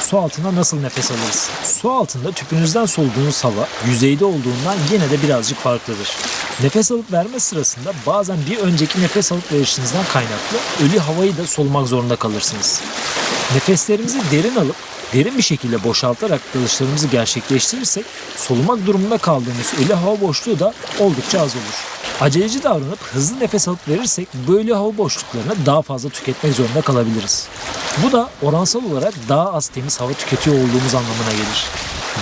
Su altında nasıl nefes alırız? Su altında tüpünüzden soluduğunuz hava yüzeyde olduğundan yine de birazcık farklıdır. Nefes alıp verme sırasında bazen bir önceki nefes alıp verişinizden kaynaklı ölü havayı da solumak zorunda kalırsınız. Nefeslerimizi derin alıp derin bir şekilde boşaltarak dalışlarımızı gerçekleştirirsek solumak durumunda kaldığımız ölü hava boşluğu da oldukça az olur. Aceleci davranıp hızlı nefes alıp verirsek böyle hava boşluklarını daha fazla tüketmek zorunda kalabiliriz. Bu da oransal olarak daha az temiz hava tüketiyor olduğumuz anlamına gelir.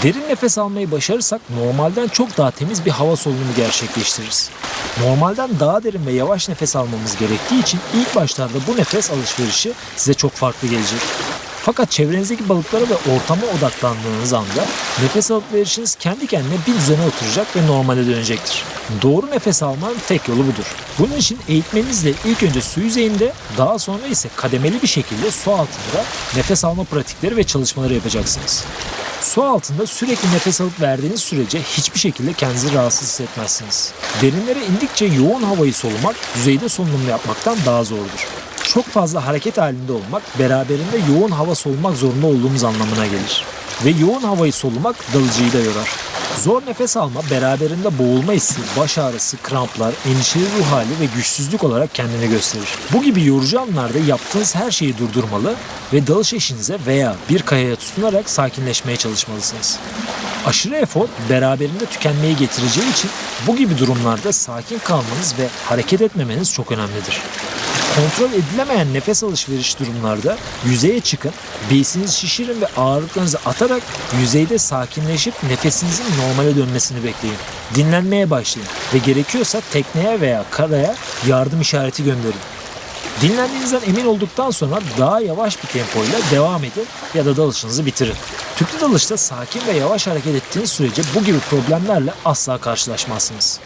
Derin nefes almayı başarırsak normalden çok daha temiz bir hava solunumu gerçekleştiririz. Normalden daha derin ve yavaş nefes almamız gerektiği için ilk başlarda bu nefes alışverişi size çok farklı gelecek. Fakat çevrenizdeki balıklara ve ortama odaklandığınız anda nefes alıp verişiniz kendi kendine bir düzene oturacak ve normale dönecektir. Doğru nefes almanın tek yolu budur. Bunun için eğitmenizle ilk önce su yüzeyinde daha sonra ise kademeli bir şekilde su altında nefes alma pratikleri ve çalışmaları yapacaksınız. Su altında sürekli nefes alıp verdiğiniz sürece hiçbir şekilde kendinizi rahatsız hissetmezsiniz. Derinlere indikçe yoğun havayı solumak yüzeyde solunum yapmaktan daha zordur. Çok fazla hareket halinde olmak beraberinde yoğun hava solumak zorunda olduğumuz anlamına gelir. Ve yoğun havayı solumak dalıcıyı da yorar. Zor nefes alma beraberinde boğulma hissi, baş ağrısı, kramplar, endişeli ruh hali ve güçsüzlük olarak kendini gösterir. Bu gibi yorucu anlarda yaptığınız her şeyi durdurmalı ve dalış eşinize veya bir kayaya tutunarak sakinleşmeye çalışmalısınız. Aşırı efor beraberinde tükenmeyi getireceği için bu gibi durumlarda sakin kalmanız ve hareket etmemeniz çok önemlidir. Kontrol edilemeyen nefes alışveriş durumlarda yüzeye çıkın, beysinizi şişirin ve ağırlıklarınızı atarak yüzeyde sakinleşip nefesinizin normale dönmesini bekleyin. Dinlenmeye başlayın ve gerekiyorsa tekneye veya karaya yardım işareti gönderin. Dinlendiğinizden emin olduktan sonra daha yavaş bir tempoyla devam edin ya da dalışınızı bitirin. Tüplü dalışta sakin ve yavaş hareket ettiğiniz sürece bu gibi problemlerle asla karşılaşmazsınız.